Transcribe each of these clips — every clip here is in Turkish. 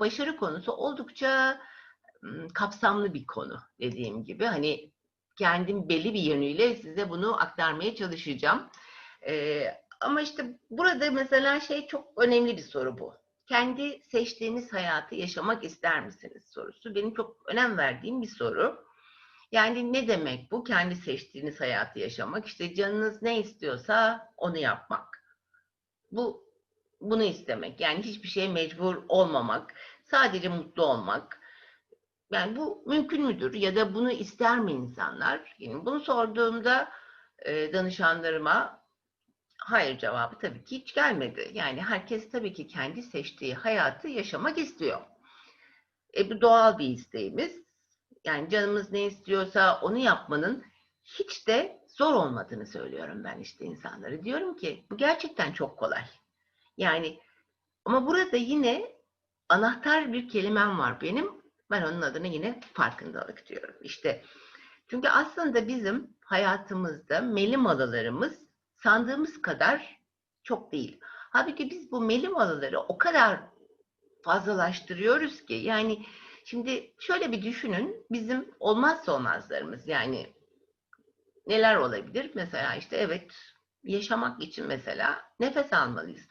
başarı konusu oldukça kapsamlı bir konu dediğim gibi. Hani kendim belli bir yönüyle size bunu aktarmaya çalışacağım. Ee, ama işte burada mesela şey çok önemli bir soru bu. Kendi seçtiğiniz hayatı yaşamak ister misiniz sorusu. Benim çok önem verdiğim bir soru. Yani ne demek bu? Kendi seçtiğiniz hayatı yaşamak. İşte canınız ne istiyorsa onu yapmak. Bu bunu istemek. Yani hiçbir şeye mecbur olmamak. Sadece mutlu olmak. Yani bu mümkün müdür? Ya da bunu ister mi insanlar? Yani bunu sorduğumda e, danışanlarıma hayır cevabı tabii ki hiç gelmedi. Yani herkes tabii ki kendi seçtiği hayatı yaşamak istiyor. E, bu doğal bir isteğimiz. Yani canımız ne istiyorsa onu yapmanın hiç de zor olmadığını söylüyorum ben işte insanlara. Diyorum ki bu gerçekten çok kolay. Yani ama burada yine anahtar bir kelimem var benim. Ben onun adını yine farkındalık diyorum. İşte çünkü aslında bizim hayatımızda melim alılarımız sandığımız kadar çok değil. Halbuki biz bu melim alıları o kadar fazlalaştırıyoruz ki yani şimdi şöyle bir düşünün bizim olmazsa olmazlarımız yani neler olabilir? Mesela işte evet yaşamak için mesela nefes almalıyız.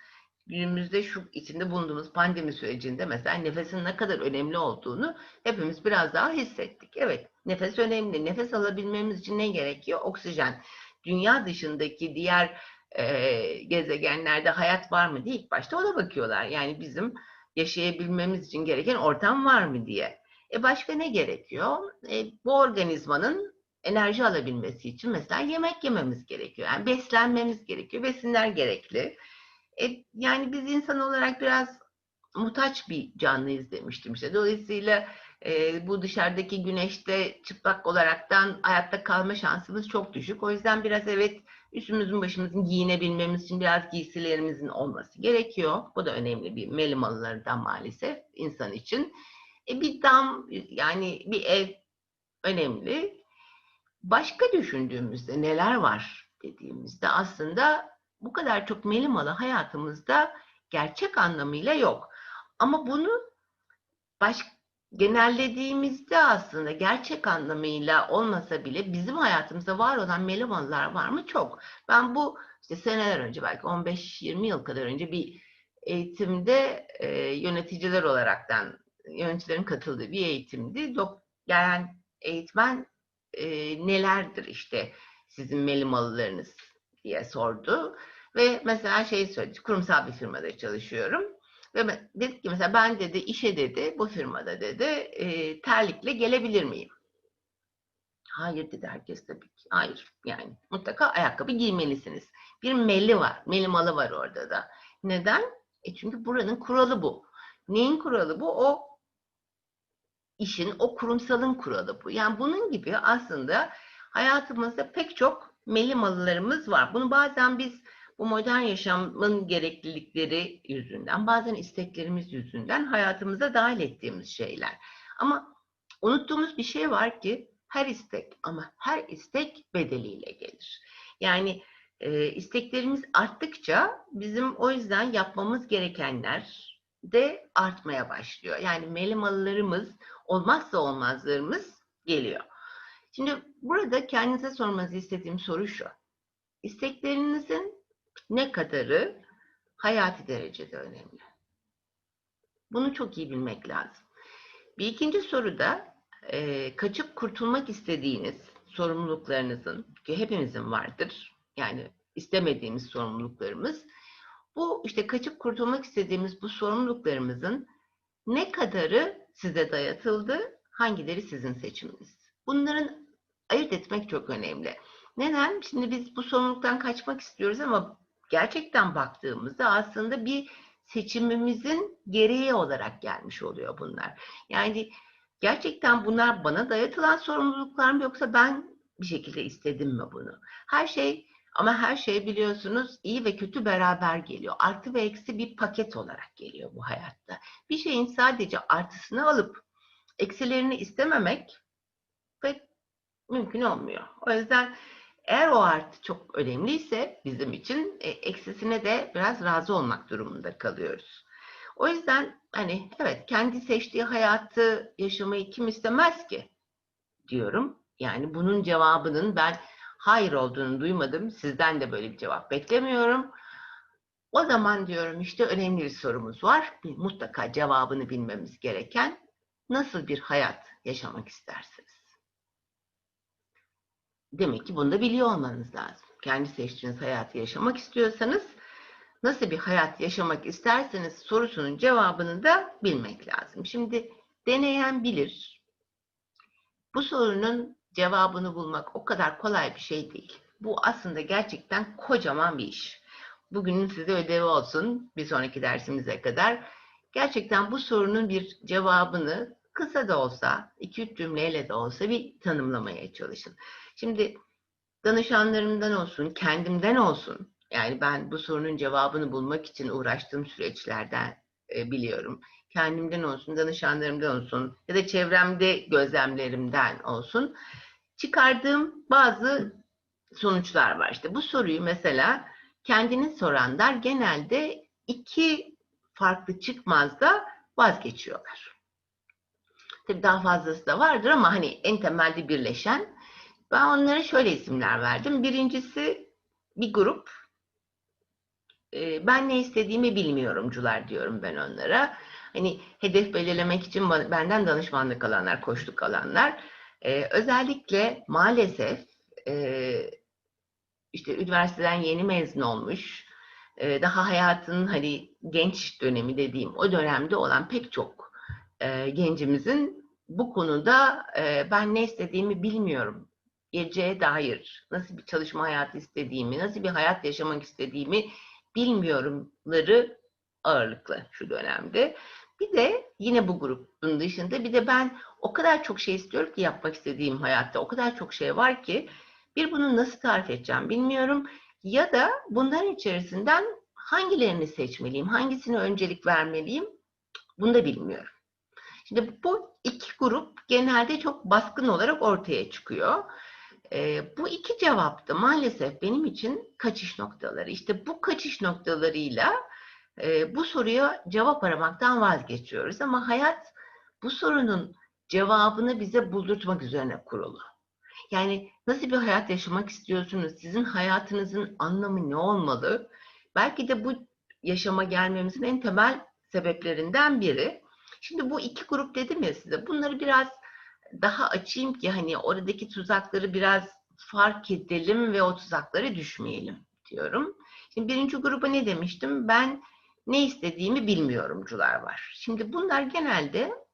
Günümüzde şu içinde bulunduğumuz pandemi sürecinde mesela nefesin ne kadar önemli olduğunu hepimiz biraz daha hissettik. Evet nefes önemli. Nefes alabilmemiz için ne gerekiyor? Oksijen. Dünya dışındaki diğer e, gezegenlerde hayat var mı diye ilk başta ona bakıyorlar. Yani bizim yaşayabilmemiz için gereken ortam var mı diye. E başka ne gerekiyor? E, bu organizmanın enerji alabilmesi için mesela yemek yememiz gerekiyor. Yani beslenmemiz gerekiyor. Besinler gerekli. E, yani biz insan olarak biraz muhtaç bir canlıyız demiştim işte. Dolayısıyla e, bu dışarıdaki güneşte çıplak olaraktan hayatta kalma şansımız çok düşük. O yüzden biraz evet üstümüzün başımızın giyinebilmemiz için biraz giysilerimizin olması gerekiyor. Bu da önemli bir melimalılardan maalesef insan için. E, bir dam yani bir ev önemli. Başka düşündüğümüzde neler var dediğimizde aslında bu kadar çok melimalı hayatımızda gerçek anlamıyla yok. Ama bunu baş, genellediğimizde aslında gerçek anlamıyla olmasa bile bizim hayatımızda var olan melimalılar var mı? Çok. Ben bu işte seneler önce belki 15-20 yıl kadar önce bir eğitimde e, yöneticiler olaraktan yöneticilerin katıldığı bir eğitimdi. Dok, gelen eğitmen e, nelerdir işte sizin melimalılarınız diye sordu. Ve mesela şey söyledi, kurumsal bir firmada çalışıyorum. Ve dedik ki mesela ben dedi işe dedi bu firmada dedi e, terlikle gelebilir miyim? Hayır dedi herkes tabii ki. Hayır yani mutlaka ayakkabı giymelisiniz. Bir meli var, melimalı var orada da. Neden? E çünkü buranın kuralı bu. Neyin kuralı bu? O işin, o kurumsalın kuralı bu. Yani bunun gibi aslında hayatımızda pek çok melimalılarımız var. Bunu bazen biz bu modern yaşamın gereklilikleri yüzünden, bazen isteklerimiz yüzünden hayatımıza dahil ettiğimiz şeyler. Ama unuttuğumuz bir şey var ki her istek ama her istek bedeliyle gelir. Yani e, isteklerimiz arttıkça bizim o yüzden yapmamız gerekenler de artmaya başlıyor. Yani melimalılarımız, olmazsa olmazlarımız geliyor. Şimdi burada kendinize sormanızı istediğim soru şu. İsteklerinizin ne kadarı hayati derecede önemli? Bunu çok iyi bilmek lazım. Bir ikinci soru da e, kaçıp kurtulmak istediğiniz sorumluluklarınızın, ki hepimizin vardır, yani istemediğimiz sorumluluklarımız, bu işte kaçıp kurtulmak istediğimiz bu sorumluluklarımızın ne kadarı size dayatıldı, hangileri sizin seçiminiz? Bunların ayırt etmek çok önemli. Neden? Şimdi biz bu sorumluluktan kaçmak istiyoruz ama gerçekten baktığımızda aslında bir seçimimizin gereği olarak gelmiş oluyor bunlar. Yani gerçekten bunlar bana dayatılan sorumluluklar mı yoksa ben bir şekilde istedim mi bunu? Her şey ama her şey biliyorsunuz iyi ve kötü beraber geliyor. Artı ve eksi bir paket olarak geliyor bu hayatta. Bir şeyin sadece artısını alıp eksilerini istememek pek mümkün olmuyor. O yüzden eğer o artı çok önemliyse bizim için e, eksisine de biraz razı olmak durumunda kalıyoruz. O yüzden hani evet kendi seçtiği hayatı yaşamayı kim istemez ki diyorum. Yani bunun cevabının ben hayır olduğunu duymadım. Sizden de böyle bir cevap beklemiyorum. O zaman diyorum işte önemli bir sorumuz var. Mutlaka cevabını bilmemiz gereken nasıl bir hayat yaşamak istersiniz? Demek ki bunu da biliyor olmanız lazım. Kendi seçtiğiniz hayatı yaşamak istiyorsanız nasıl bir hayat yaşamak isterseniz sorusunun cevabını da bilmek lazım. Şimdi deneyen bilir. Bu sorunun cevabını bulmak o kadar kolay bir şey değil. Bu aslında gerçekten kocaman bir iş. Bugünün size ödevi olsun bir sonraki dersimize kadar. Gerçekten bu sorunun bir cevabını kısa da olsa, iki üç cümleyle de olsa bir tanımlamaya çalışın. Şimdi danışanlarımdan olsun, kendimden olsun, yani ben bu sorunun cevabını bulmak için uğraştığım süreçlerden e, biliyorum. Kendimden olsun, danışanlarımdan olsun ya da çevremde gözlemlerimden olsun çıkardığım bazı sonuçlar var. İşte bu soruyu mesela kendini soranlar genelde iki farklı çıkmazda vazgeçiyorlar. Tabii daha fazlası da vardır ama hani en temelde birleşen ben onlara şöyle isimler verdim. Birincisi bir grup. Ee, ben ne istediğimi bilmiyorumcular diyorum ben onlara. Hani hedef belirlemek için benden danışmanlık alanlar, koştuk alanlar. Ee, özellikle maalesef e, işte üniversiteden yeni mezun olmuş, e, daha hayatın hani genç dönemi dediğim o dönemde olan pek çok e, gencimizin bu konuda ben ne istediğimi bilmiyorum geleceğe dair nasıl bir çalışma hayatı istediğimi, nasıl bir hayat yaşamak istediğimi bilmiyorumları ağırlıklı şu dönemde. Bir de yine bu grubun dışında bir de ben o kadar çok şey istiyorum ki yapmak istediğim hayatta. O kadar çok şey var ki bir bunu nasıl tarif edeceğim bilmiyorum. Ya da bunların içerisinden hangilerini seçmeliyim, hangisine öncelik vermeliyim bunu da bilmiyorum. Şimdi bu iki grup genelde çok baskın olarak ortaya çıkıyor. E, bu iki cevap da maalesef benim için kaçış noktaları. İşte bu kaçış noktalarıyla e, bu soruya cevap aramaktan vazgeçiyoruz. Ama hayat bu sorunun cevabını bize buldurtmak üzerine kurulu. Yani nasıl bir hayat yaşamak istiyorsunuz? Sizin hayatınızın anlamı ne olmalı? Belki de bu yaşama gelmemizin en temel sebeplerinden biri. Şimdi bu iki grup dedim ya size. Bunları biraz daha açayım ki hani oradaki tuzakları biraz fark edelim ve o tuzaklara düşmeyelim diyorum. Şimdi birinci gruba ne demiştim? Ben ne istediğimi bilmiyorumcular var. Şimdi bunlar genelde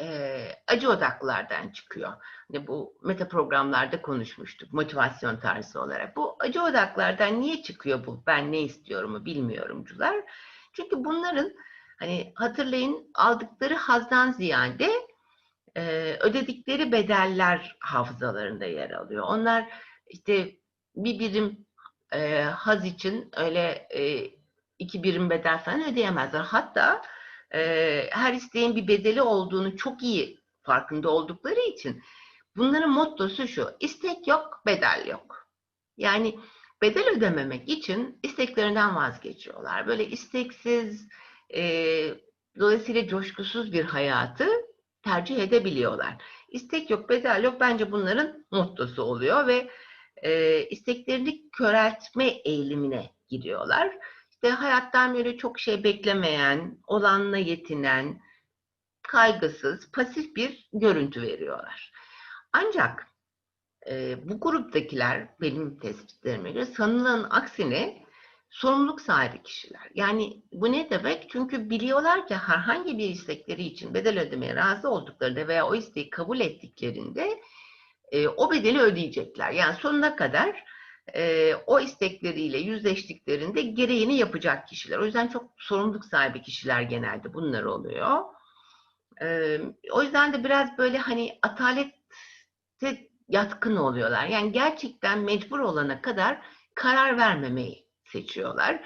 e, acı odaklılardan çıkıyor. Hani bu meta programlarda konuşmuştuk motivasyon tarzı olarak. Bu acı odaklardan niye çıkıyor bu ben ne istiyorumu bilmiyorumcular? Çünkü bunların hani hatırlayın aldıkları hazdan ziyade e, ödedikleri bedeller hafızalarında yer alıyor. Onlar işte bir birim e, haz için öyle e, iki birim bedel falan ödeyemezler. Hatta e, her isteğin bir bedeli olduğunu çok iyi farkında oldukları için bunların mottosu şu, istek yok, bedel yok. Yani bedel ödememek için isteklerinden vazgeçiyorlar. Böyle isteksiz, e, dolayısıyla coşkusuz bir hayatı tercih edebiliyorlar. İstek yok, bedel yok bence bunların mottosu oluyor ve e, isteklerini köreltme eğilimine giriyorlar. İşte hayattan böyle çok şey beklemeyen, olanla yetinen, kaygısız, pasif bir görüntü veriyorlar. Ancak e, bu gruptakiler benim tespitlerime göre sanılanın aksine sorumluluk sahibi kişiler. Yani bu ne demek? Çünkü biliyorlar ki herhangi bir istekleri için bedel ödemeye razı olduklarında veya o isteği kabul ettiklerinde e, o bedeli ödeyecekler. Yani sonuna kadar e, o istekleriyle yüzleştiklerinde gereğini yapacak kişiler. O yüzden çok sorumluluk sahibi kişiler genelde bunlar oluyor. E, o yüzden de biraz böyle hani atalete yatkın oluyorlar. Yani gerçekten mecbur olana kadar karar vermemeyi seçiyorlar.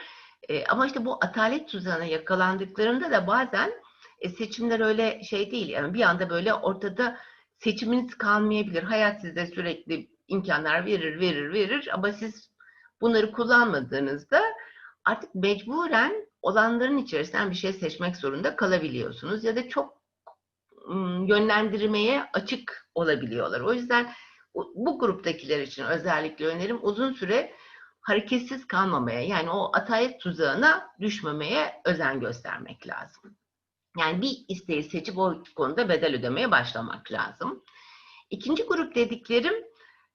E, ama işte bu atalet tuzağına yakalandıklarında da bazen e, seçimler öyle şey değil. Yani bir anda böyle ortada seçiminiz kalmayabilir. Hayat size sürekli imkanlar verir, verir, verir ama siz bunları kullanmadığınızda artık mecburen olanların içerisinden bir şey seçmek zorunda kalabiliyorsunuz ya da çok yönlendirmeye açık olabiliyorlar. O yüzden bu gruptakiler için özellikle önerim uzun süre hareketsiz kalmamaya yani o atalet tuzağına düşmemeye özen göstermek lazım. Yani bir isteği seçip o konuda bedel ödemeye başlamak lazım. İkinci grup dediklerim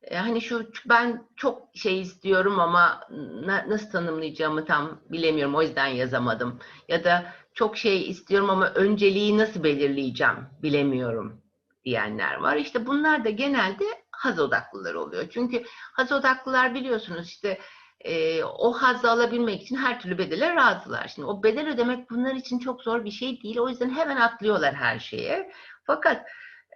e, hani şu ben çok şey istiyorum ama na- nasıl tanımlayacağımı tam bilemiyorum o yüzden yazamadım. Ya da çok şey istiyorum ama önceliği nasıl belirleyeceğim bilemiyorum diyenler var. İşte bunlar da genelde haz odaklılar oluyor. Çünkü haz odaklılar biliyorsunuz işte e, o hazzı alabilmek için her türlü bedele razılar. Şimdi o bedel ödemek bunlar için çok zor bir şey değil. O yüzden hemen atlıyorlar her şeye. Fakat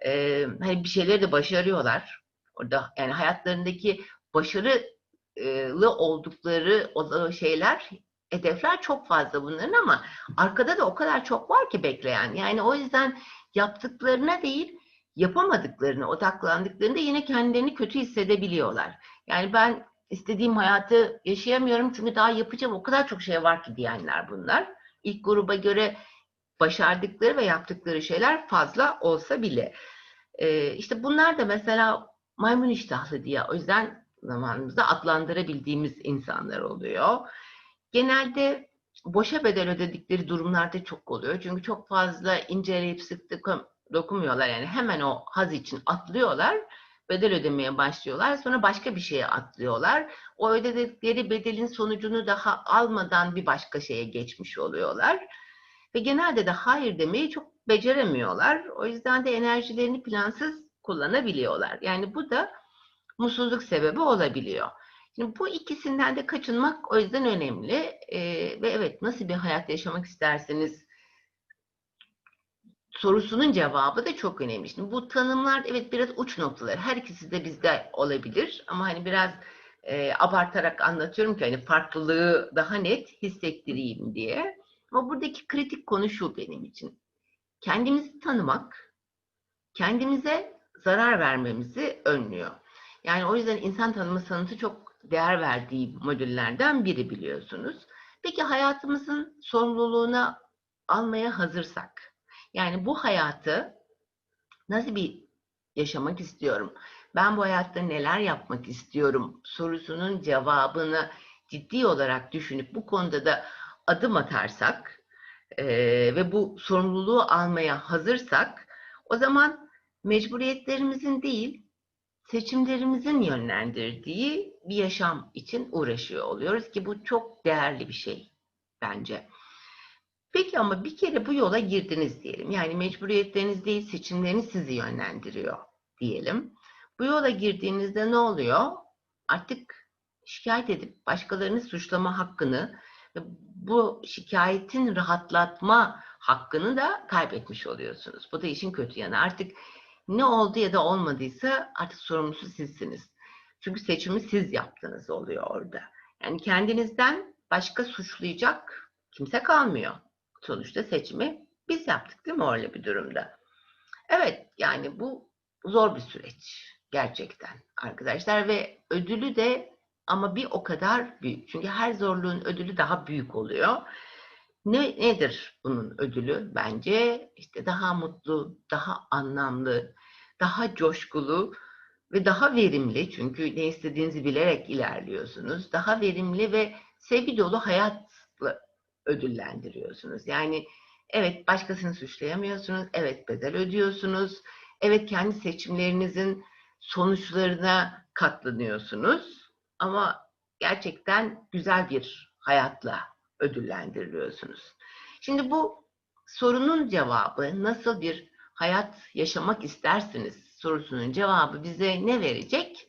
e, hani bir şeyleri de başarıyorlar. Orada yani hayatlarındaki başarılı oldukları o şeyler, hedefler çok fazla bunların ama arkada da o kadar çok var ki bekleyen. Yani o yüzden yaptıklarına değil, yapamadıklarına odaklandıklarında yine kendilerini kötü hissedebiliyorlar. Yani ben istediğim hayatı yaşayamıyorum çünkü daha yapacağım o kadar çok şey var ki diyenler bunlar. İlk gruba göre başardıkları ve yaptıkları şeyler fazla olsa bile. Ee, işte bunlar da mesela maymun iştahlı diye o yüzden zamanımızda adlandırabildiğimiz insanlar oluyor. Genelde boşa bedel ödedikleri durumlarda çok oluyor. Çünkü çok fazla inceleyip sık doku- dokunmuyorlar. Yani hemen o haz için atlıyorlar. Bedel ödemeye başlıyorlar. Sonra başka bir şeye atlıyorlar. O ödedikleri bedelin sonucunu daha almadan bir başka şeye geçmiş oluyorlar. Ve genelde de hayır demeyi çok beceremiyorlar. O yüzden de enerjilerini plansız kullanabiliyorlar. Yani bu da mutsuzluk sebebi olabiliyor. Şimdi bu ikisinden de kaçınmak o yüzden önemli. Ee, ve evet nasıl bir hayat yaşamak isterseniz sorusunun cevabı da çok önemli. Şimdi bu tanımlar evet biraz uç noktalar. Her ikisi de bizde olabilir ama hani biraz e, abartarak anlatıyorum ki hani farklılığı daha net hissettireyim diye. Ama buradaki kritik konu şu benim için. Kendimizi tanımak, kendimize zarar vermemizi önlüyor. Yani o yüzden insan tanımı sanatı çok değer verdiği modüllerden biri biliyorsunuz. Peki hayatımızın sorumluluğuna almaya hazırsak, yani bu hayatı nasıl bir yaşamak istiyorum? Ben bu hayatta neler yapmak istiyorum sorusunun cevabını ciddi olarak düşünüp bu konuda da adım atarsak e, ve bu sorumluluğu almaya hazırsak o zaman mecburiyetlerimizin değil seçimlerimizin yönlendirdiği bir yaşam için uğraşıyor oluyoruz ki bu çok değerli bir şey bence. Peki ama bir kere bu yola girdiniz diyelim. Yani mecburiyetleriniz değil seçimleriniz sizi yönlendiriyor diyelim. Bu yola girdiğinizde ne oluyor? Artık şikayet edip başkalarını suçlama hakkını bu şikayetin rahatlatma hakkını da kaybetmiş oluyorsunuz. Bu da işin kötü yanı. Artık ne oldu ya da olmadıysa artık sorumlusu sizsiniz. Çünkü seçimi siz yaptınız oluyor orada. Yani kendinizden başka suçlayacak kimse kalmıyor. Sonuçta seçimi biz yaptık değil mi öyle bir durumda? Evet yani bu zor bir süreç gerçekten arkadaşlar ve ödülü de ama bir o kadar büyük. Çünkü her zorluğun ödülü daha büyük oluyor. Ne nedir bunun ödülü bence? İşte daha mutlu, daha anlamlı, daha coşkulu ve daha verimli çünkü ne istediğinizi bilerek ilerliyorsunuz. Daha verimli ve sevgi dolu hayatla ödüllendiriyorsunuz. Yani evet başkasını suçlayamıyorsunuz, evet bedel ödüyorsunuz, evet kendi seçimlerinizin sonuçlarına katlanıyorsunuz ama gerçekten güzel bir hayatla ödüllendiriliyorsunuz. Şimdi bu sorunun cevabı nasıl bir hayat yaşamak istersiniz sorusunun cevabı bize ne verecek?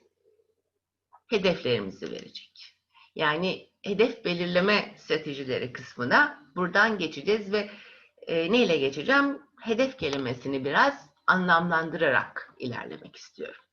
Hedeflerimizi verecek. Yani hedef belirleme stratejileri kısmına buradan geçeceğiz ve e, neyle geçeceğim? Hedef kelimesini biraz anlamlandırarak ilerlemek istiyorum.